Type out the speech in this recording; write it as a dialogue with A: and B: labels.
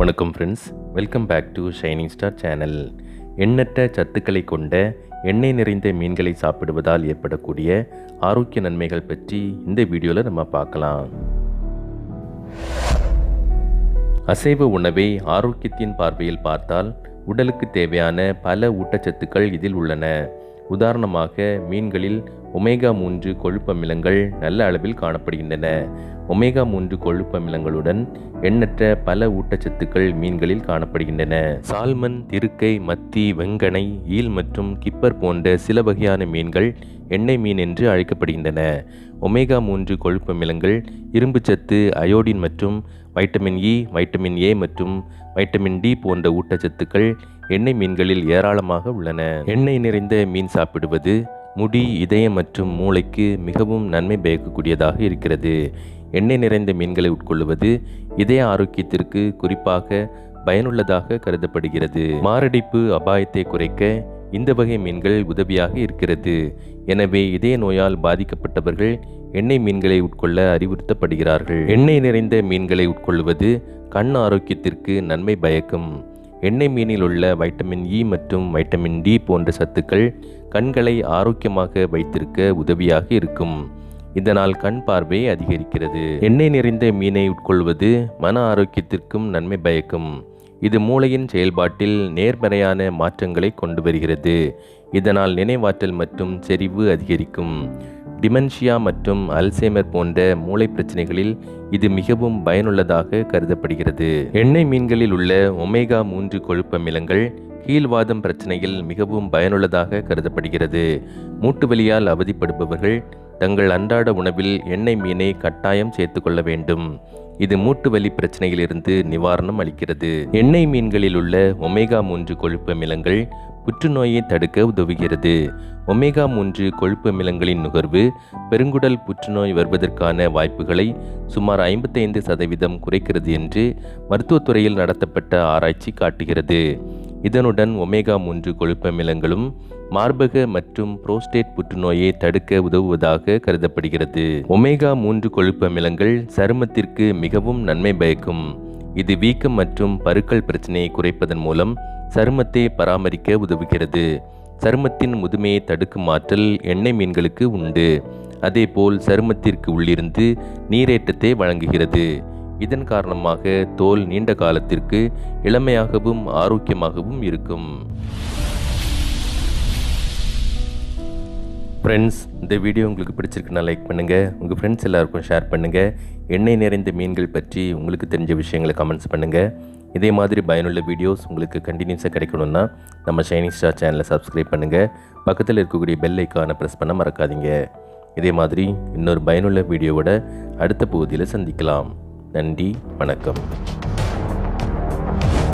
A: வணக்கம் friends welcome back to shining star channel எண்ணற்ற சத்துக்களை கொண்ட எண்ணெய் நிறைந்த மீன்களை சாப்பிடுவதால் ஏற்படக்கூடிய ஆரோக்கிய நன்மைகள் பற்றி இந்த வீடியோவில் நம்ம பார்க்கலாம். அசைவ உணவை ஆரோக்கியத்தின் பார்வையில் பார்த்தால் உடலுக்கு தேவையான பல ஊட்டச்சத்துக்கள் இதில் உள்ளன. உதாரணமாக மீன்களில் ஒமேகா மூன்று கொழுப்பமிலங்கள் நல்ல அளவில் காணப்படுகின்றன. ஒமேகா மூன்று கொழுப்பமிலங்களுடன் எண்ணற்ற பல ஊட்டச்சத்துக்கள் மீன்களில் காணப்படுகின்றன. சால்மன் திருக்கை மத்தி வெங்கனை ஈல் மற்றும் கிப்பர் போன்ற சில வகையான மீன்கள் எண்ணெய் மீன் என்று அழைக்கப்படுகின்றன. ஒமேகா மூன்று கொழுப்பு அமிலங்கள் இரும்புச்சத்து அயோடின் மற்றும் வைட்டமின் இ வைட்டமின் ஏ மற்றும் வைட்டமின் டி போன்ற ஊட்டச்சத்துக்கள் எண்ணெய் மீன்களில் ஏராளமாக உள்ளன. எண்ணெய் நிறைந்த மீன் சாப்பிடுவது முடி இதயம் மற்றும் மூளைக்கு மிகவும் நன்மை பயக்கக்கூடியதாக இருக்கிறது. எண்ணெய் நிறைந்த மீன்களை உட்கொள்வது இதய ஆரோக்கியத்திற்கு குறிப்பாக பயனுள்ளதாக கருதப்படுகிறது. மாரடைப்பு அபாயத்தை குறைக்க இந்த வகை மீன்கள் உதவியாக இருக்கிறது. எனவே இதய நோயால் பாதிக்கப்பட்டவர்கள் எண்ணெய் மீன்களை உட்கொள்ள அறிவுறுத்தப்படுகிறார்கள். எண்ணெய் நிறைந்த மீன்களை உட்கொள்வது கண் ஆரோக்கியத்திற்கு நன்மை பயக்கும். எண்ணெய் மீனில் உள்ள வைட்டமின் இ மற்றும் வைட்டமின் டி போன்ற சத்துக்கள் கண்களை ஆரோக்கியமாக வைத்திருக்க உதவியாக இருக்கும். இதனால் கண் பார்வை அதிகரிக்கிறது. எண்ணெய் நிறைந்த மீனை உட்கொள்வது மன ஆரோக்கியத்திற்கும் நன்மை பயக்கும். இது மூளையின் செயல்பாட்டில் நேர்மறையான மாற்றங்களை கொண்டு வருகிறது. இதனால் நினைவாற்றல் மற்றும் செறிவு அதிகரிக்கும். டிமென்ஷியா மற்றும் அல்சைமர் போன்ற மூளை பிரச்சனைகளில் இது மிகவும் பயனுள்ளதாக கருதப்படுகிறது. எண்ணெய் மீன்களில் உள்ள ஒமேகா மூன்று கொழுப்பமிலங்கள் கீழ்வாதம் பிரச்சனையில் மிகவும் பயனுள்ளதாக கருதப்படுகிறது. மூட்டு வலியால் அவதிப்படுபவர்கள் தங்கள் அன்றாட உணவில் எண்ணெய் மீனை கட்டாயம் சேர்த்துக்கொள்ள வேண்டும். இது மூட்டு வலி பிரச்சனையிலிருந்து நிவாரணம் அளிக்கிறது. எண்ணெய் மீன்களில் உள்ள ஒமேகா மூன்று கொழுப்பு அமிலங்கள் புற்றுநோயை தடுக்க உதவுகிறது. ஒமேகா மூன்று கொழுப்பு அமிலங்களின் நுகர்வு பெருங்குடல் புற்றுநோய் வருவதற்கான வாய்ப்புகளை சுமார் ஐம்பத்தைந்து சதவீதம் குறைக்கிறது என்று மருத்துவத்துறையில் நடத்தப்பட்ட ஆராய்ச்சி காட்டுகிறது. இதனுடன் ஒமேகா மூன்று கொழுப்பமிலங்களும் மார்பக மற்றும் புரோஸ்டேட் புற்றுநோயை தடுக்க உதவுவதாக கருதப்படுகிறது. ஒமேகா மூன்று கொழுப்பமிலங்கள் சருமத்திற்கு மிகவும் நன்மை பயக்கும். இது வீக்கம் மற்றும் பருக்கள் பிரச்சனையை குறைப்பதன் மூலம் சருமத்தை பராமரிக்க உதவுகிறது. சருமத்தின் முதுமையை தடுக்கும் ஆற்றல் எண்ணெய் மீன்களுக்கு உண்டு. அதேபோல் சருமத்திற்கு உள்ளிருந்து நீரேற்றத்தை வழங்குகிறது. இதன் காரணமாக தோல் நீண்ட காலத்திற்கு இளமையாகவும் ஆரோக்கியமாகவும் இருக்கும். ஃப்ரெண்ட்ஸ் இந்த வீடியோ உங்களுக்கு பிடிச்சிருக்குன்னா லைக் பண்ணுங்கள் உங்கள் ஃப்ரெண்ட்ஸ் எல்லாருக்கும் ஷேர் பண்ணுங்கள் எண்ணெய் நிறைந்த மீன்கள் பற்றி உங்களுக்கு தெரிஞ்ச விஷயங்களை கமெண்ட்ஸ் பண்ணுங்கள் இதே மாதிரி பயனுள்ள வீடியோஸ் உங்களுக்கு கண்டினியூஸாக கிடைக்கணும்னா நம்ம ஷைனிங் ஸ்டார் சேனலை சப்ஸ்கிரைப் பண்ணுங்கள் பக்கத்தில் இருக்கக்கூடிய பெல் ஐக்கானை ப்ரெஸ் பண்ண மறக்காதீங்க. இதே மாதிரி இன்னொரு பயனுள்ள வீடியோவோட அடுத்த பகுதியில் சந்திக்கலாம். நன்றி வணக்கம்.